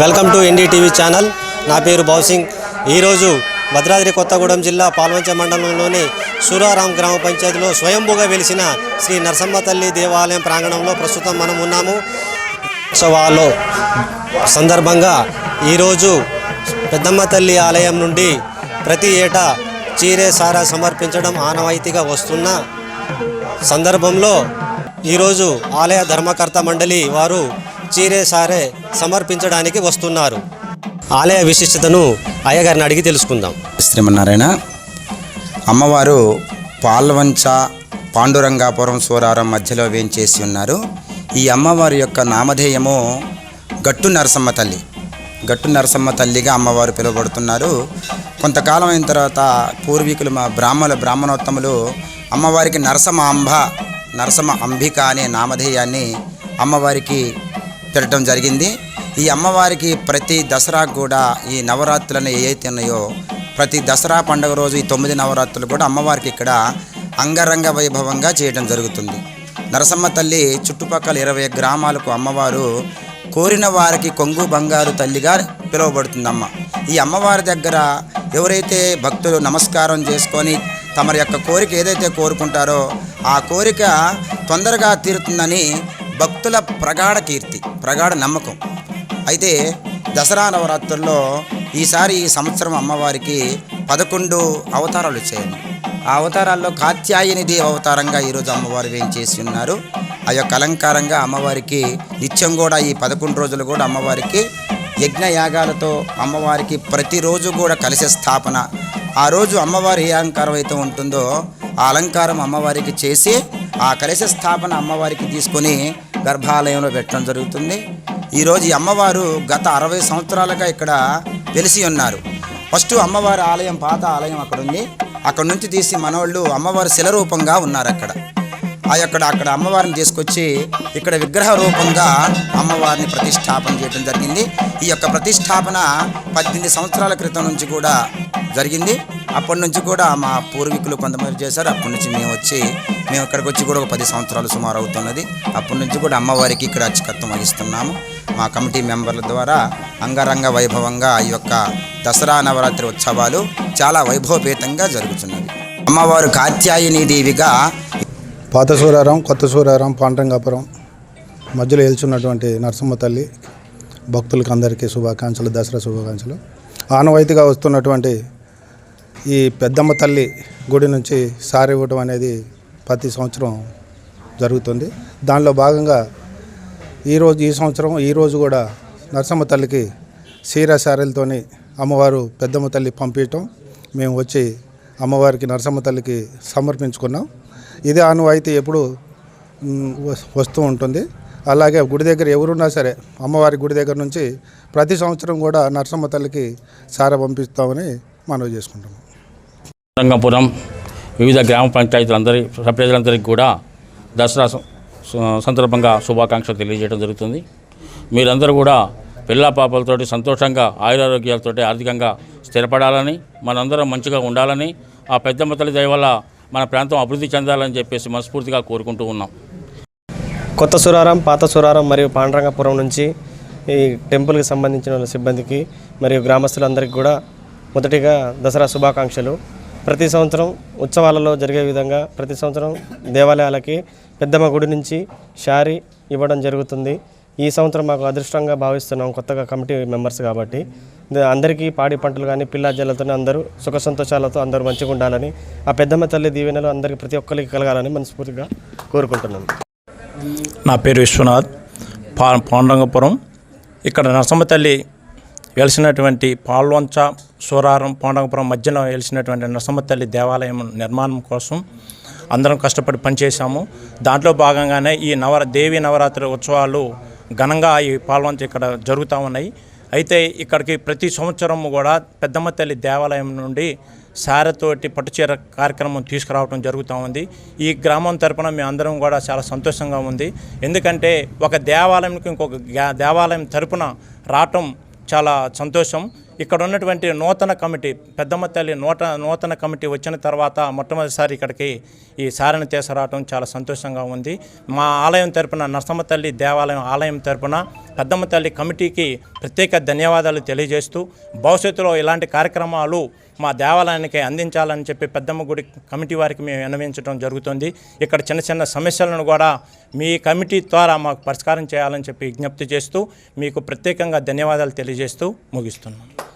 Welcome to NDTV channel. నా పేరు బౌసింగ్ ఈరోజు భద్రాద్రి కొత్తగూడెం జిల్లా పాల్వంచ మండలంలోని సూరారాం గ్రామ పంచాయతీలో స్వయంభూగా వెలిసిన శ్రీ నరసమ్మ తల్లి దేవాలయం ప్రాంగణంలో ప్రస్తుతం మనం ఉన్నాము. ఉత్సవాలు సందర్భంగా ఈరోజు పెద్దమ్మ తల్లి ఆలయం నుండి ప్రతి ఏటా చీరే సారా సమర్పించడం ఆనవాయితీగా వస్తున్న సందర్భంలో ఈరోజు ఆలయ ధర్మకర్త మండలి వారు చీరే సారే సమర్పించడానికి వస్తున్నారు. ఆలయ విశిష్టతను అయ్యగారిని అడిగి తెలుసుకుందాం. శ్రీమన్నారాయణ అమ్మవారు పాల్వంచ పాండురంగాపురం సూరారం మధ్యలో వేంచేసి ఉన్నారు. ఈ అమ్మవారి యొక్క నామధేయము గట్టు నరసమ్మ తల్లి. గట్టు నరసమ్మ తల్లిగా అమ్మవారు పిలువబడుతున్నారు. కొంతకాలం అయిన తర్వాత పూర్వీకులు మా బ్రాహ్మణ బ్రాహ్మణోత్తములు అమ్మవారికి నరసమాంబ నరసమ అంబిక అనే నామధేయాన్ని అమ్మవారికి పెట్టడం జరిగింది. ఈ అమ్మవారికి ప్రతి దసరాకు కూడా ఈ నవరాత్రులను ఏవైతే ఉన్నాయో ప్రతి దసరా పండుగ రోజు ఈ తొమ్మిది నవరాత్రులు కూడా అమ్మవారికి ఇక్కడ అంగరంగ వైభవంగా చేయడం జరుగుతుంది. నరసమ్మ తల్లి చుట్టుపక్కల ఇరవై గ్రామాలకు అమ్మవారు కోరిన వారికి కొంగు బంగారు తల్లిగా పిలువబడుతుంది అమ్మ ఈ అమ్మవారి దగ్గర ఎవరైతే భక్తులు నమస్కారం చేసుకొని తమ యొక్క కోరిక ఏదైతే కోరుకుంటారో ఆ కోరిక తొందరగా తీరుతుందని భక్తుల ప్రగాఢ కీర్తి ప్రగాఢ నమ్మకం. అయితే దసరా నవరాత్రుల్లో ఈసారి ఈ సంవత్సరం అమ్మవారికి పదకొండు అవతారాలు వచ్చాయండి. ఆ అవతారాల్లో కాత్యాయని దేవ అవతారంగా ఈరోజు అమ్మవారు వేయించేసి ఉన్నారు. ఆ యొక్క అలంకారంగా అమ్మవారికి నిత్యం కూడా ఈ పదకొండు రోజులు కూడా అమ్మవారికి యజ్ఞయాగాలతో అమ్మవారికి ప్రతిరోజు కూడా కలిసే స్థాపన. ఆ రోజు అమ్మవారి ఏ అలంకారం అయితే ఉంటుందో ఆ అలంకారం అమ్మవారికి చేసి ఆ కలిసే స్థాపన అమ్మవారికి తీసుకొని గర్భాలయంలో పెట్టడం జరుగుతుంది. ఈరోజు ఈ అమ్మవారు గత అరవై సంవత్సరాలుగా ఇక్కడ వెలిసి ఉన్నారు. ఫస్ట్ అమ్మవారి ఆలయం పాత ఆలయం అక్కడ ఉంది. అక్కడ నుంచి తీసి మనవాళ్ళు అమ్మవారు శిల రూపంగా ఉన్నారు అక్కడ. ఆ యొక్క అక్కడ అమ్మవారిని తీసుకొచ్చి ఇక్కడ విగ్రహ రూపంగా అమ్మవారిని ప్రతిష్టాపన చేయడం జరిగింది. ఈ యొక్క ప్రతిష్టాపన పద్దెనిమిది సంవత్సరాల క్రితం నుంచి కూడా జరిగింది. అప్పటి నుంచి కూడా మా పూర్వీకులు కొంతమంది చేశారు. అప్పటి నుంచి మేము వచ్చి మేము ఇక్కడికి వచ్చి కూడా ఒక పది సంవత్సరాలు సుమారు అవుతున్నది. అప్పటి నుంచి కూడా అమ్మవారికి ఇక్కడ అర్చకత్వం వహిస్తున్నాము. మా కమిటీ మెంబర్ల ద్వారా అంగరంగ వైభవంగా ఈ యొక్క దసరా నవరాత్రి ఉత్సవాలు చాలా వైభవపేతంగా జరుగుతున్నవి. అమ్మవారు కాత్యాయని దేవిగా పాత సూరారం కొత్త సూరారం పాండ్రంగాపురం మధ్యలో వెళ్తున్నటువంటి నరసింహ తల్లి భక్తులకు అందరికీ శుభాకాంక్షలు దసరా శుభాకాంక్షలు. ఆనవాయితీగా వస్తున్నటువంటి ఈ పెద్దమ్మ తల్లి గుడి నుంచి సారి ఇవ్వడం అనేది ప్రతి సంవత్సరం జరుగుతుంది. దానిలో భాగంగా ఈరోజు ఈ సంవత్సరం ఈరోజు కూడా నరసింహ తల్లికి సీర సారెలతోని అమ్మవారు పెద్దమ్మ తల్లి పంపించటం మేము వచ్చి అమ్మవారికి నరసింహ తల్లికి సమర్పించుకున్నాం. ఇదే ఆనవాయితీ ఎప్పుడు వస్తూ ఉంటుంది. అలాగే గుడి దగ్గర ఎవరున్నా సరే అమ్మవారి గుడి దగ్గర నుంచి ప్రతి సంవత్సరం కూడా నరసింహ తల్లికి సార పంపిస్తామని మనవి చేసుకుంటాము రంగపురం వివిధ గ్రామ పంచాయతీలందరి ప్రజలందరికీ కూడా దసరా సందర్భంగా శుభాకాంక్షలు తెలియజేయడం జరుగుతుంది. మీరందరూ కూడా పిల్ల పాపలతోటి సంతోషంగా ఆయురారోగ్యాలతోటి ఆర్థికంగా స్థిరపడాలని మనందరం మంచిగా ఉండాలని ఆ పెద్దమ్మ తల్లి దయ వల్ల మన ప్రాంతం అభివృద్ధి చెందాలని చెప్పేసి మనస్ఫూర్తిగా కోరుకుంటూ ఉన్నాం. కొత్త సురారం పాత సురారం మరియు పాండరంగపురం నుంచి ఈ టెంపుల్కి సంబంధించిన సిబ్బందికి మరియు గ్రామస్తులందరికీ కూడా మొదటిగా దసరా శుభాకాంక్షలు. ప్రతి సంవత్సరం ఉత్సవాలలో జరిగే విధంగా ప్రతి సంవత్సరం దేవాలయాలకి పెద్దమ్మ గుడి నుంచి శారీ ఇవ్వడం జరుగుతుంది. ఈ సంవత్సరం మాకు అదృష్టంగా భావిస్తున్నాం కొత్తగా కమిటీ మెంబర్స్ కాబట్టి. అందరికీ పాడి పంటలు కానీ పిల్ల అందరూ సుఖ సంతోషాలతో అందరూ మంచిగా ఉండాలని ఆ పెద్దమ్మ తల్లి దీవెనలు అందరికీ ప్రతి ఒక్కరికి కలగాలని మనస్ఫూర్తిగా కోరుకుంటున్నాను నా పేరు విశ్వనాథ్ పా పాండంగపురం ఇక్కడ నరసమ్మ తల్లి వెలిసినటువంటి పాల్వంచ సూరారం పాండంగపురం మధ్యలో వెలిసినటువంటి నరసమ్మ తల్లి దేవాలయం నిర్మాణం కోసం అందరం కష్టపడి పనిచేశాము. దాంట్లో భాగంగానే ఈ నవర దేవి నవరాత్రి ఉత్సవాలు ఘనంగా ఈ పాల్వంచ ఇక్కడ జరుగుతూ ఉన్నాయి. అయితే ఇక్కడికి ప్రతి సంవత్సరం కూడా పెద్దమ్మ తల్లి దేవాలయం నుండి సారతోటి పట్టుచీర కార్యక్రమం తీసుకురావడం జరుగుతూ ఉంది. ఈ గ్రామం తరపున మేము అందరం కూడా చాలా సంతోషంగా ఉంది. ఎందుకంటే ఒక దేవాలయంకి ఇంకొక దేవాలయం తరపున రావటం చాలా సంతోషం. ఇక్కడ ఉన్నటువంటి నూతన కమిటీ పెద్దమ్మ తల్లి నూట నూతన కమిటీ వచ్చిన తర్వాత మొట్టమొదటిసారి ఇక్కడికి ఈ సారణ తీసుకురావటం చాలా సంతోషంగా ఉంది. మా ఆలయం తరపున నరసమ్మ తల్లి దేవాలయం ఆలయం తరపున పెద్దమ్మ తల్లి కమిటీకి ప్రత్యేక ధన్యవాదాలు తెలియజేస్తూ భవిష్యత్తులో ఇలాంటి కార్యక్రమాలు మా దేవాలయానికి అందించాలని చెప్పి పెద్దమ్మ గుడి కమిటీ వారికి మేము విన్నవించడం జరుగుతుంది. ఇక్కడ చిన్న చిన్న సమస్యలను కూడా మీ కమిటీ ద్వారా మాకు పరిష్కారం చేయాలని చెప్పి విజ్ఞప్తి చేస్తూ మీకు ప్రత్యేకంగా ధన్యవాదాలు తెలియజేస్తూ ముగిస్తున్నాను